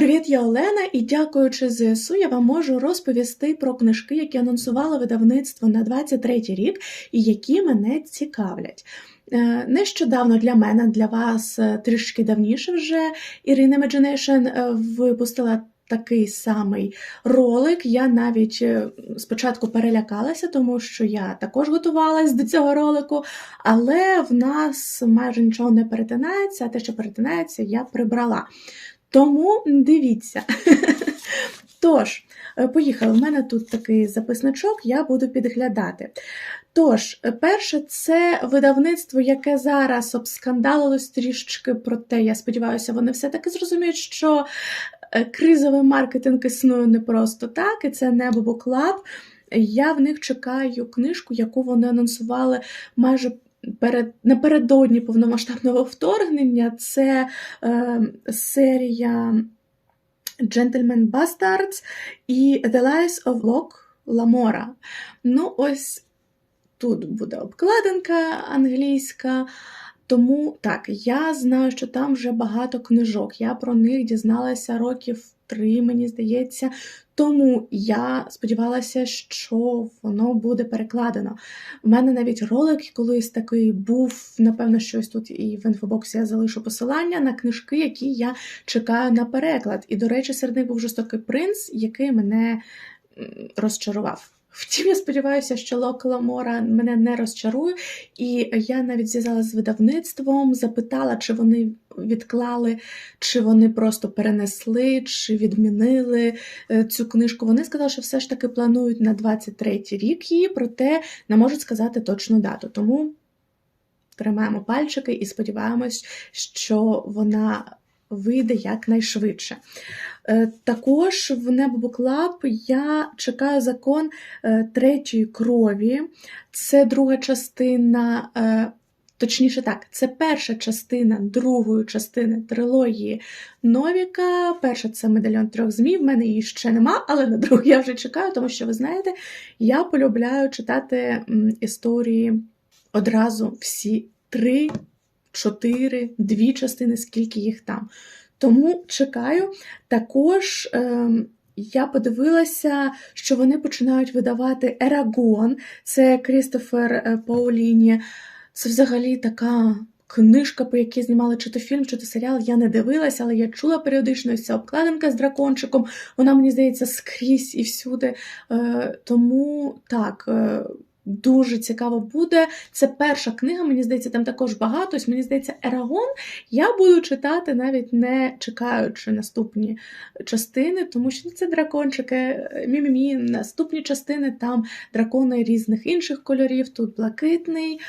Привіт, я Олена, і дякуючи ЗСУ, я вам можу розповісти про книжки, які анонсувало видавництво на 23 рік і які мене цікавлять. Е, Нещодавно для мене, для вас е, трішки давніше вже Ірина е, випустила такий самий ролик. Я навіть е, спочатку перелякалася, тому що я також готувалась до цього ролику, але в нас майже нічого не перетинається, а те, що перетинається, я прибрала. Тому дивіться. Тож, е, поїхали. У мене тут такий записничок, я буду підглядати. Тож, е, перше, це видавництво, яке зараз обскандалилось трішечки, проте, я сподіваюся, вони все-таки зрозуміють, що е, кризовий маркетинг існує не просто так, і це Небо Буклаб. Я в них чекаю книжку, яку вони анонсували майже перед напередодні повномасштабного вторгнення. Це е, серія Gentleman Bastards і The Lies of Locke Lamora. Ну, ось тут буде обкладинка англійська. Тому так, я знаю, що там вже багато книжок. Я про них дізналася років три, мені здається. Тому я сподівалася, що воно буде перекладено. У мене навіть ролик колись такий був, напевно, щось тут і в інфобоксі я залишу посилання на книжки, які я чекаю на переклад. І, до речі, серед них був жорстокий принц, який мене розчарував. Втім, я сподіваюся, що Локала Мора мене не розчарує, і я навіть зв'язалася з видавництвом, запитала, чи вони відклали, чи вони просто перенесли, чи відмінили е, цю книжку. Вони сказали, що все ж таки планують на 23-й рік її, проте не можуть сказати точну дату. Тому тримаємо пальчики і сподіваємось, що вона вийде якнайшвидше. Е, також в Небо Клаб я чекаю закон е, третьої крові. Це друга частина, е, точніше так, це перша частина другої частини трилогії Новіка. Перша це медальйон трьох змій. В мене її ще нема, але на другу я вже чекаю, тому що ви знаєте, я полюбляю читати історії одразу всі три. Чотири, дві частини, скільки їх там. Тому чекаю. Також е, я подивилася, що вони починають видавати Ерагон, це Крістофер е, Пауліні. Це взагалі така. Книжка, по якій знімали чи то фільм, чи то серіал, я не дивилася, але я чула періодично ця обкладинка з дракончиком. Вона, мені здається, скрізь і всюди. Е, тому так, е, Дуже цікаво буде. Це перша книга, мені здається, там також багато. Ось, Мені здається, Ерагон я буду читати, навіть не чекаючи наступні частини, тому що це дракончики, мімімі, наступні частини, там дракони різних інших кольорів, тут блакитний.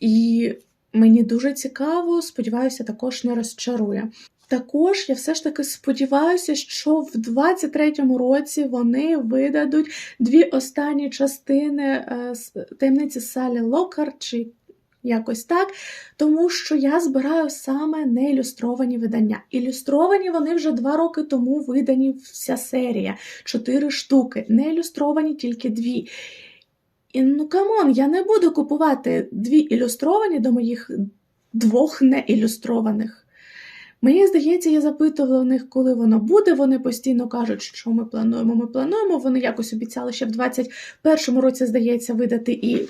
І мені дуже цікаво, сподіваюся, також не розчарує. Також я все ж таки сподіваюся, що в 23-му році вони видадуть дві останні частини е, таємниці Салі Локар чи якось так, тому що я збираю саме неілюстровані видання. Ілюстровані вони вже два роки тому видані вся серія, чотири штуки, не ілюстровані тільки дві. І ну камон, я не буду купувати дві ілюстровані до моїх двох неілюстрованих. Мені здається, я запитувала в них, коли воно буде. Вони постійно кажуть, що ми плануємо, ми плануємо. Вони якось обіцяли ще в 21-му році, здається, видати і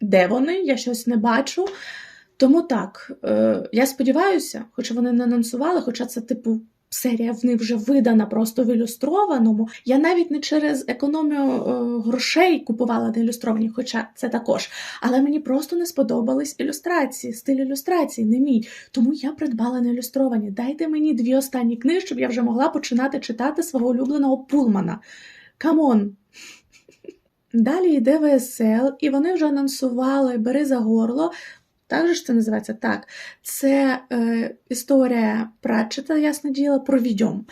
де вони, я щось не бачу. Тому так, е, я сподіваюся, хоча вони не анонсували, хоча це, типу, серія в них вже видана просто в ілюстрованому. Я навіть не через економію е, грошей купувала на ілюстровані, хоча це також. Але мені просто не сподобались ілюстрації, стиль ілюстрації, не мій. Тому я придбала на ілюстровані. Дайте мені дві останні книги, щоб я вже могла починати читати свого улюбленого Пулмана. Камон! Далі йде ВСЛ, і вони вже анонсували Бери за горло. Так же це називається так. Це е, історія Пратчета, ясне діло, про відьом.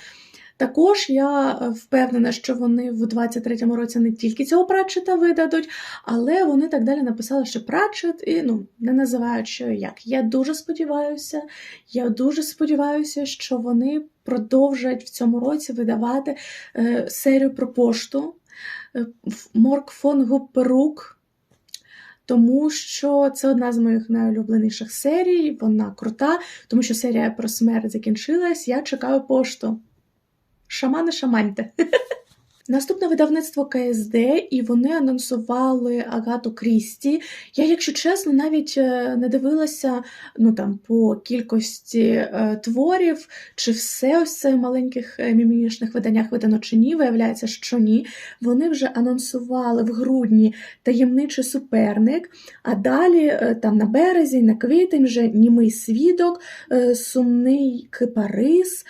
Також я впевнена, що вони в 23-му році не тільки цього Пратчета видадуть, але вони так далі написали, що Пратчет, і ну, не називають що як. Я дуже сподіваюся, я дуже сподіваюся, що вони продовжать в цьому році видавати е, серію про пошту. Е, Морк фон Гупперук тому що це одна з моїх найулюбленіших серій, вона крута, тому що серія про смерть закінчилась. Я чекаю пошту. шамани шаманьте. Наступне видавництво КСД, і вони анонсували Агату Крісті. Я, якщо чесно, навіть е, не дивилася ну там по кількості е, творів, чи все ось це в маленьких е, мімімішних виданнях видано чи ні. Виявляється, що ні. Вони вже анонсували в грудні таємничий суперник. А далі, там на березі, на квітень, вже німий свідок, сумний кипарис,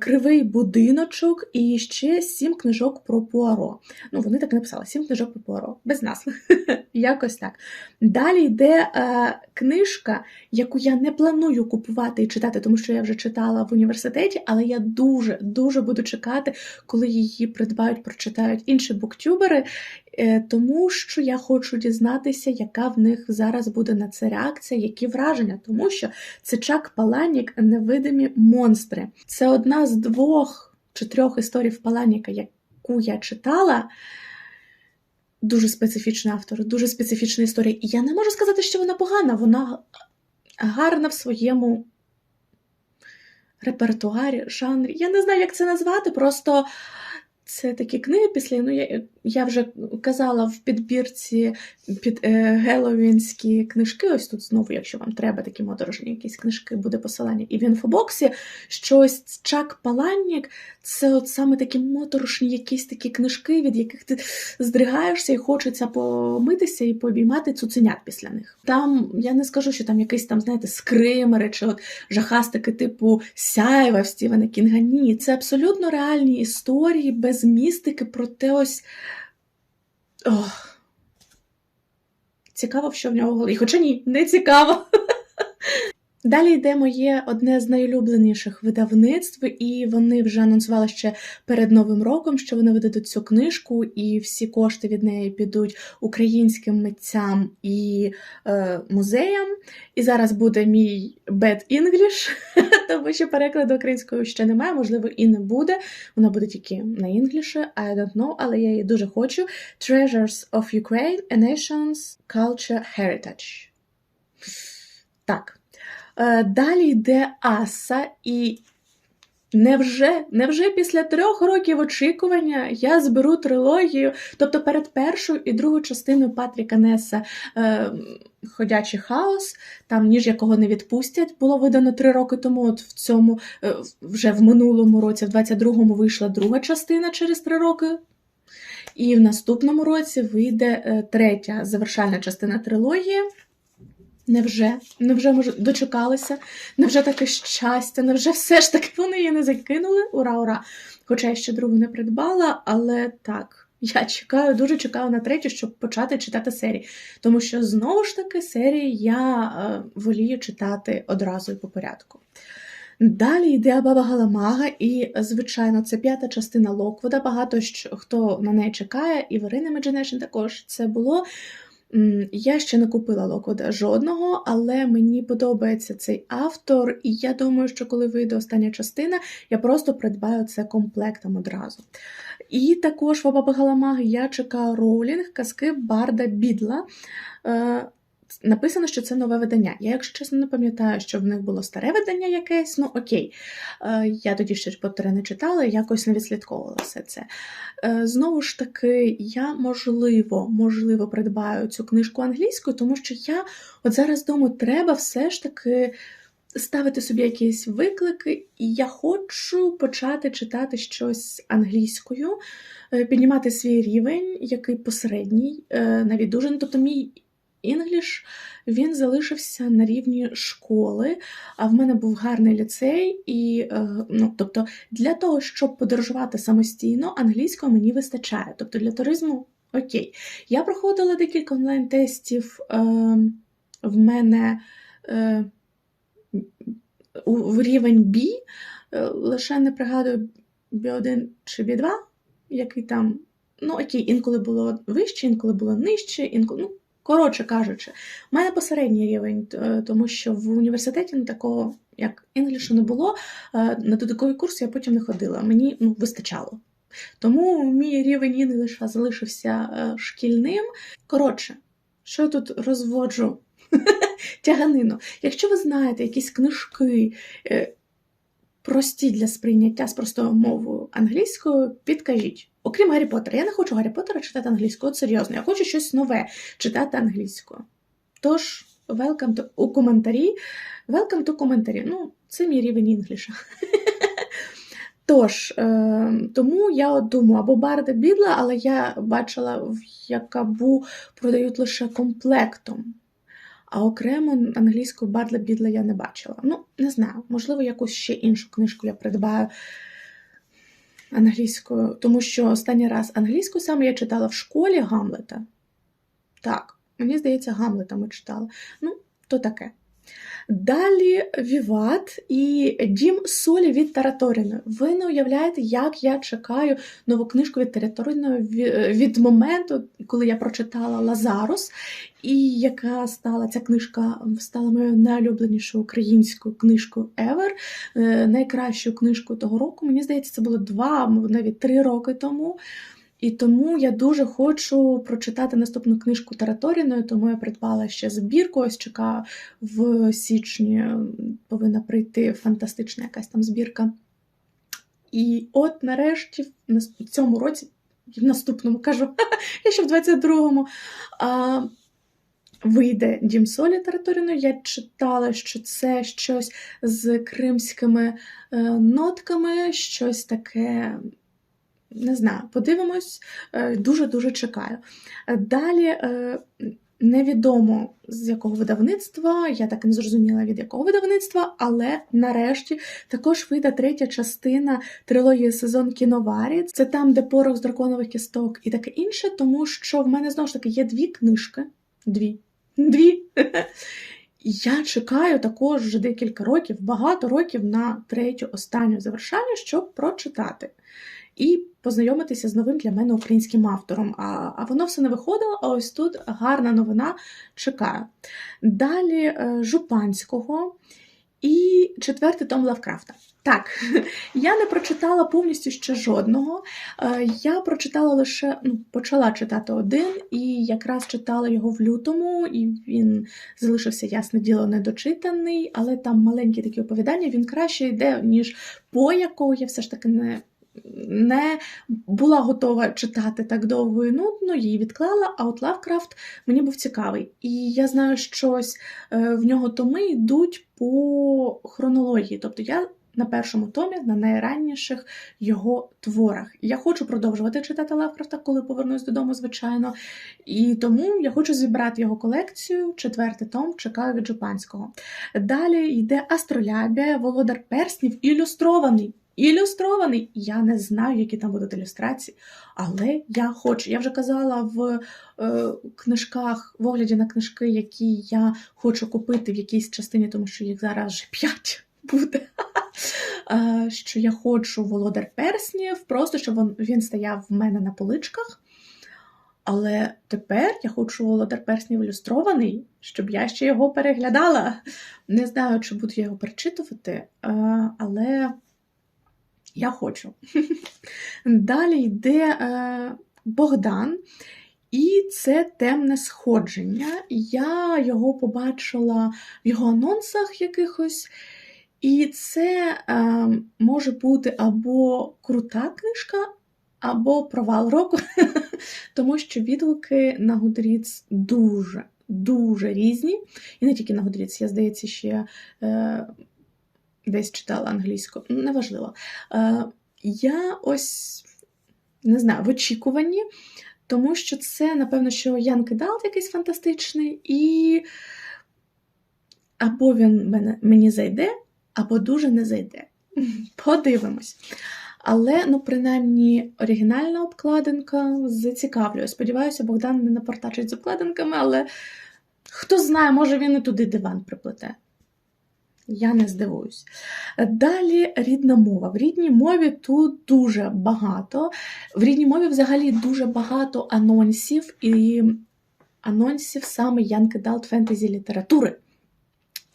кривий будиночок і ще сім книжок про Пуаро. Ну, вони так написали: сім книжок про Пуаро. Без назв. Якось так. Далі йде е, книжка, яку я не планую купувати і читати, тому що я вже читала в університеті, але я дуже дуже буду чекати, коли її придбають, прочитають інші буктюбери, е, тому що я хочу дізнатися, яка в них зараз буде на це реакція, які враження, тому що це Чак Паланік невидимі монстри. Це одна з двох чи трьох історій Паланіка, яку я читала. Дуже специфічний автор, дуже специфічна історія. І я не можу сказати, що вона погана, вона гарна в своєму репертуарі, жанрі. Я не знаю, як це назвати, просто це такі книги після. Ну, я, я вже казала в підбірці під е, геловінські книжки. Ось тут знову, якщо вам треба такі моторошні якісь книжки, буде посилання і в інфобоксі. Що ось Чак Паланнік це от саме такі моторошні якісь такі книжки, від яких ти здригаєшся і хочеться помитися і пообіймати цуценят після них. Там я не скажу, що там якийсь там, знаєте, скримери чи от жахастики типу Сяєва в Стівена Кінга. Ні, це абсолютно реальні історії без містики, проте ось. Ох. Цікаво, що в нього голові. Хоча ні, не цікаво. Далі йде моє одне з найулюбленіших видавництв, і вони вже анонсували ще перед Новим роком, що вони видадуть цю книжку, і всі кошти від неї підуть українським митцям і е, музеям. І зараз буде мій Bad English, тому що перекладу українською ще немає, можливо, і не буде. Вона буде тільки на інгліші, I don't know, але я її дуже хочу. Treasures of Ukraine, a Nation's Culture Heritage. Так. Е, Далі йде Аса, і невже, невже після трьох років очікування я зберу трилогію, тобто перед першою і другою частиною Патріка Неса е, Ходячий хаос, там ніж якого не відпустять, було видано три роки тому. От в цьому е, вже в минулому році, в 22-му вийшла друга частина через три роки. І в наступному році вийде третя завершальна частина трилогії. Невже? Невже може дочекалися? Невже таке щастя? Невже все ж таки вони її не закинули? Ура, ура! Хоча я ще другу не придбала, але так, я чекаю, дуже чекаю на третю, щоб почати читати серії. Тому що знову ж таки серії я е, волію читати одразу і по порядку. Далі йде Баба Галамага, і, звичайно, це п'ята частина Локвуда. Багато хто на неї чекає, і в Ірини також це було. Я ще не купила локода жодного, але мені подобається цей автор, і я думаю, що коли вийде остання частина, я просто придбаю це комплектом одразу. І також в Баби я чекаю роулінг казки Барда Бідла. Написано, що це нове видання. Я, якщо чесно, не пам'ятаю, що в них було старе видання якесь, ну окей. Е, Я тоді ще ж Поттера не читала, якось не відслідковувала все це. Е, Знову ж таки, я можливо, можливо, придбаю цю книжку англійською, тому що я от зараз думаю, треба все ж таки ставити собі якісь виклики, і я хочу почати читати щось англійською, е, піднімати свій рівень, який посередній, навіть дуже. ну, Тобто, мій інгліш він залишився на рівні школи, а в мене був гарний ліцей, і е, ну, тобто для того, щоб подорожувати самостійно, англійського мені вистачає. Тобто для туризму окей. Я проходила декілька онлайн-тестів. Е, в мене е, в рівень B, лише не пригадую B1 чи B2, який там. Ну, окей, інколи було вище, інколи було нижче, інколи. Ну, Коротше кажучи, в мене посередній рівень, е, тому що в університеті ну, такого, як інглішу, не було. е, На додаткові курси я потім не ходила. Мені ну, вистачало. Тому мій рівень інгліша залишився е, шкільним. Коротше, що я тут розводжу? Тяганину. Якщо ви знаєте якісь книжки, прості для сприйняття з простою мовою англійською, підкажіть. Окрім Гаррі Поттера, я не хочу Гаррі Поттера читати англійською, от серйозно, я хочу щось нове читати англійською. Тож, welcome to, у коментарі, welcome to коментарі. Ну, це мій рівень інгліша. Тож, е, тому я от думаю, або Барда Бідла, але я бачила в Якабу продають лише комплектом. А окремо англійську бадла Бідла я не бачила. Ну, не знаю, можливо, якусь ще іншу книжку я придбаю англійською, тому що останній раз англійську саме я читала в школі Гамлета. Так, мені здається, Гамлета ми читали. Ну, то таке. Далі Віват і Дім Солі від Тараторіної. Ви не уявляєте, як я чекаю нову книжку від Тараторіної від моменту, коли я прочитала Лазарус, і яка стала ця книжка стала моєю найулюбленішою українською книжкою ever, е, найкращою книжкою того року. Мені здається, це було два, навіть три роки тому. І тому я дуже хочу прочитати наступну книжку Тараторіною, тому я придбала ще збірку. Ось чекаю в січні повинна прийти фантастична якась там збірка. І от нарешті, в цьому році, в наступному кажу, я ще в 22-му. А, Вийде Дім Солі Тараторіною. Я читала, що це щось з кримськими е, нотками, щось таке не знаю, подивимось, е, дуже-дуже чекаю. Далі е, невідомо з якого видавництва, я так і не зрозуміла від якого видавництва, але нарешті також вийде третя частина трилогії сезон кіноварі. Це там, де порох з драконових кісток і таке інше, тому що в мене знову ж таки є дві книжки. Дві. Дві. Я чекаю також вже декілька років, багато років на третю останню завершальну, щоб прочитати і познайомитися з новим для мене українським автором. А а воно все не виходило, а ось тут гарна новина чекаю. Далі е, Жупанського і четвертий том Лавкрафта. Так, я не прочитала повністю ще жодного. Е, я прочитала лише, ну, почала читати один, і якраз читала його в лютому, і він залишився, ясне діло, недочитаний, але там маленькі такі оповідання, він краще йде, ніж по якого я все ж таки не не була готова читати так довго і нудно, її відклала, а от Лавкрафт мені був цікавий. І я знаю, щось е, в нього томи йдуть по хронології. Тобто я на першому томі, на найранніших його творах. Я хочу продовжувати читати Лавкрафта, коли повернусь додому, звичайно. І тому я хочу зібрати його колекцію, четвертий том, чекаю від Жупанського. Далі йде Астролябія, Володар Перснів, ілюстрований. Ілюстрований. Я не знаю, які там будуть ілюстрації, але я хочу. Я вже казала в е, книжках, в огляді на книжки, які я хочу купити в якійсь частині, тому що їх зараз вже п'ять буде. е, що я хочу володар перснів, просто щоб він, він стояв в мене на поличках. Але тепер я хочу володар перснів ілюстрований, щоб я ще його переглядала. Не знаю, чи буду я його перечитувати, е, але. Я хочу. Далі йде е, Богдан, і це темне сходження. Я його побачила в його анонсах якихось. І це е, може бути або крута книжка, або провал року, тому що відгуки на Goodreads дуже, дуже різні. І не тільки на Goodreads, я здається, ще. Е, десь читала англійську, неважливо. Е, Я ось не знаю, в очікуванні, тому що це, напевно, що Ян Кидалт якийсь фантастичний, і або він мене, мені зайде, або дуже не зайде. Подивимось. Але, ну, принаймні, оригінальна обкладинка зацікавлює. Сподіваюся, Богдан не напортачить з обкладинками, але хто знає, може він і туди диван приплете. Я не здивуюсь. Далі рідна мова. В рідній мові тут дуже багато. В рідній мові взагалі дуже багато анонсів і анонсів саме Янки Далт фентезі літератури.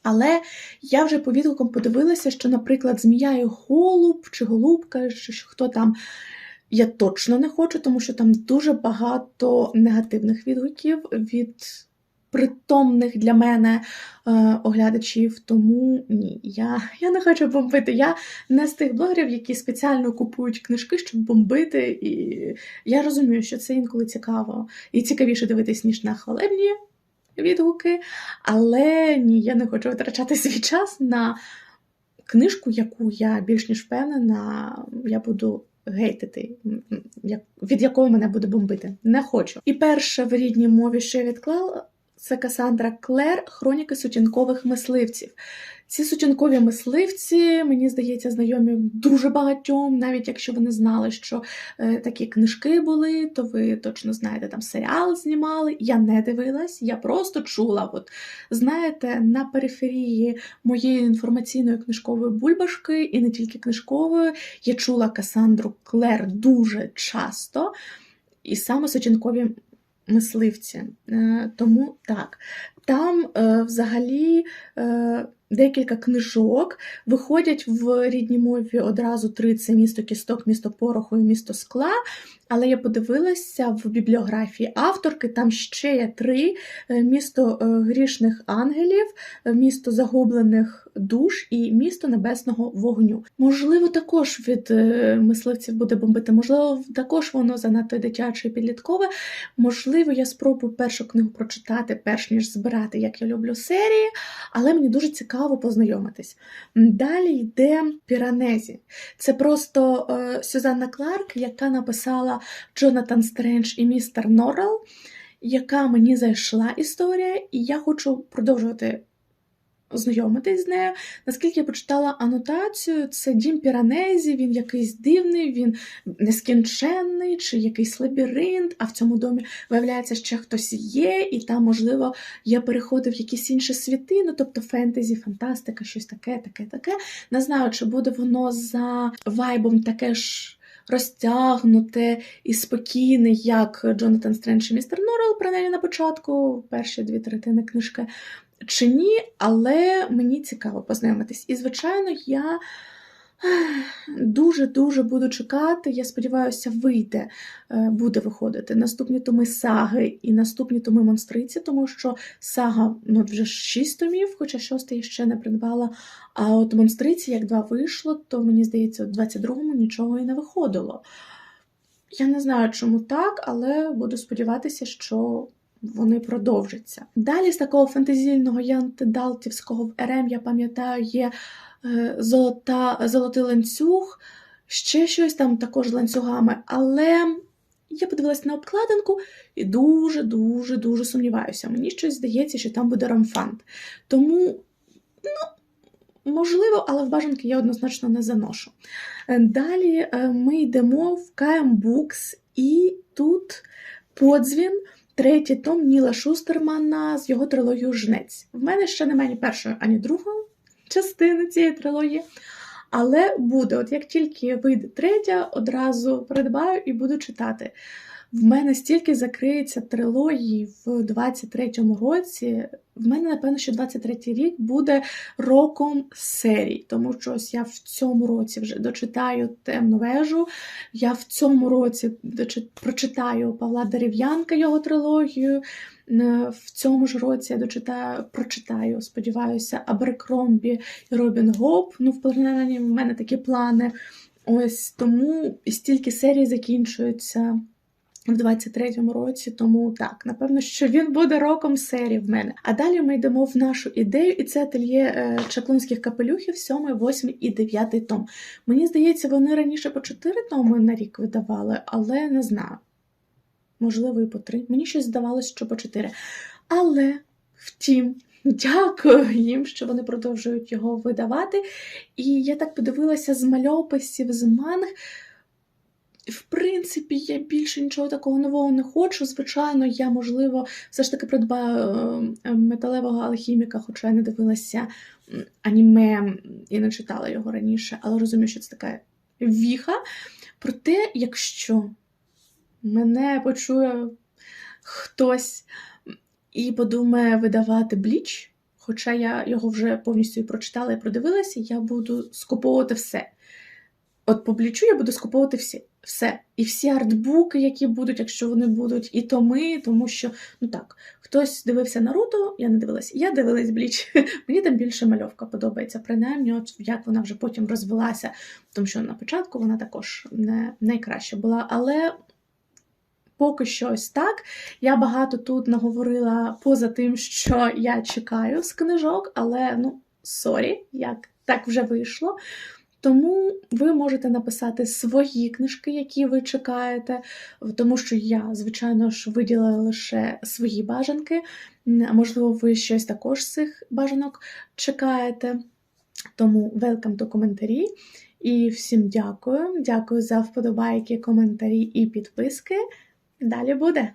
Але я вже по відгукам подивилася, що, наприклад, Змія і Голуб чи Голубка, що хто там. Я точно не хочу, тому що там дуже багато негативних відгуків від притомних для мене е, оглядачів. Тому ні, я, я не хочу бомбити. Я не з тих блогерів, які спеціально купують книжки, щоб бомбити. І я розумію, що це інколи цікаво і цікавіше дивитись, ніж на хвалебні відгуки. Але ні, я не хочу витрачати свій час на книжку, яку я більш ніж впевнена, я буду гейтити, від якого мене буде бомбити. Не хочу. І перше в рідній мові, що я відклала, це Касандра Клер Хроніки сутінкових мисливців. Ці сутінкові мисливці, мені здається, знайомі дуже багатьом, навіть якщо ви не знали, що е, такі книжки були, то ви точно знаєте, там серіал знімали. Я не дивилась, я просто чула. От знаєте, на периферії моєї інформаційної книжкової бульбашки, і не тільки книжкової, я чула Касандру Клер дуже часто, і саме сочинкові мисливці. Е, Тому так. Там е, взагалі е, декілька книжок виходять в рідній мові одразу три: це місто кісток, місто пороху і місто скла. Але я подивилася в бібліографії авторки, там ще є три: місто грішних ангелів, місто загублених душ і місто небесного вогню. Можливо, також від е, мисливців буде бомбити, можливо, також воно занадто дитяче і підліткове. Можливо, я спробую першу книгу прочитати, перш ніж збирати, як я люблю серії, але мені дуже цікаво познайомитись. Далі йде Піранезі. Це просто е, Сюзанна Кларк, яка написала Джонатан Стрендж і містер Норрел, яка мені зайшла історія, і я хочу продовжувати знайомитись з нею. Наскільки я почитала анотацію, це дім Піранезі, він якийсь дивний, він нескінченний, чи якийсь лабіринт, а в цьому домі виявляється, ще хтось є, і там, можливо, є переходи в якісь інші світи, ну тобто фентезі, фантастика, щось таке, таке, таке. Не знаю, чи буде воно за вайбом таке ж. Розтягнуте і спокійне, як Джонатан Стрендж і містер Норрел, принаймні на початку, перші дві третини книжки, чи ні, але мені цікаво познайомитись. І, звичайно, я дуже-дуже буду чекати. Я сподіваюся, вийде, е, буде виходити наступні томи саги і наступні томи монстриці, тому що сага ну, вже шість томів, хоча шостий я ще не придбала. А от монстриці, як два вийшло, то мені здається, у 22-му нічого і не виходило. Я не знаю, чому так, але буду сподіватися, що вони продовжаться. Далі з такого фантазійного янтидалтівського в РМ, я пам'ятаю, є е, золота, золотий ланцюг, ще щось там також ланцюгами. Але я подивилась на обкладинку і дуже-дуже дуже сумніваюся. Мені щось здається, що там буде рамфант. Тому, ну, можливо, але в бажанки я однозначно не заношу. Далі е, ми йдемо в KM Books, і тут подзвін. Третій том Ніла Шустермана з його трилогією Жнець. В мене ще немає ні першої, ані другої частини цієї трилогії. Але буде, от як тільки вийде третя, одразу придбаю і буду читати. В мене стільки закриється трилогії в 23-му році. В мене, напевно, що 23-й рік буде роком серій, тому що ось я в цьому році вже дочитаю темну вежу. Я в цьому році прочитаю Павла Дерев'янка його трилогію. В цьому ж році я дочитаю, прочитаю, сподіваюся, Аберкромбі і Робін Гоп. Ну, в плані в мене такі плани. Ось тому і стільки серій закінчується в 23-му році, тому так, напевно, що він буде роком серії в мене. А далі ми йдемо в нашу ідею, і це ательє е, чаклунських капелюхів, 7, 8 і 9 том. Мені здається, вони раніше по 4 томи на рік видавали, але не знаю. Можливо, і по 3. Мені щось здавалося, що по 4. Але, втім, дякую їм, що вони продовжують його видавати. І я так подивилася з мальописів, з манг. В принципі, я більше нічого такого нового не хочу. Звичайно, я, можливо, все ж таки придбаю е, металевого алхіміка, хоча я не дивилася аніме і не читала його раніше, але розумію, що це така віха. Проте, якщо мене почує хтось і подумає видавати бліч, хоча я його вже повністю і прочитала і продивилася, я буду скуповувати все. От по блічу я буду скуповувати всі. Все. І всі артбуки, які будуть, якщо вони будуть, і томи, тому що, ну так, хтось дивився Наруто, я не дивилась, я дивилась Бліч. Мені там більше мальовка подобається, принаймні, от як вона вже потім розвелася, тому що на початку вона також не найкраща була. Але поки що ось так. Я багато тут наговорила поза тим, що я чекаю з книжок, але ну, сорі, як так вже вийшло. Тому ви можете написати свої книжки, які ви чекаєте, тому що я, звичайно ж, виділила лише свої бажанки. Можливо, ви щось також з цих бажанок чекаєте. Тому welcome до коментарі. І всім дякую. Дякую за вподобайки, коментарі і підписки. Далі буде.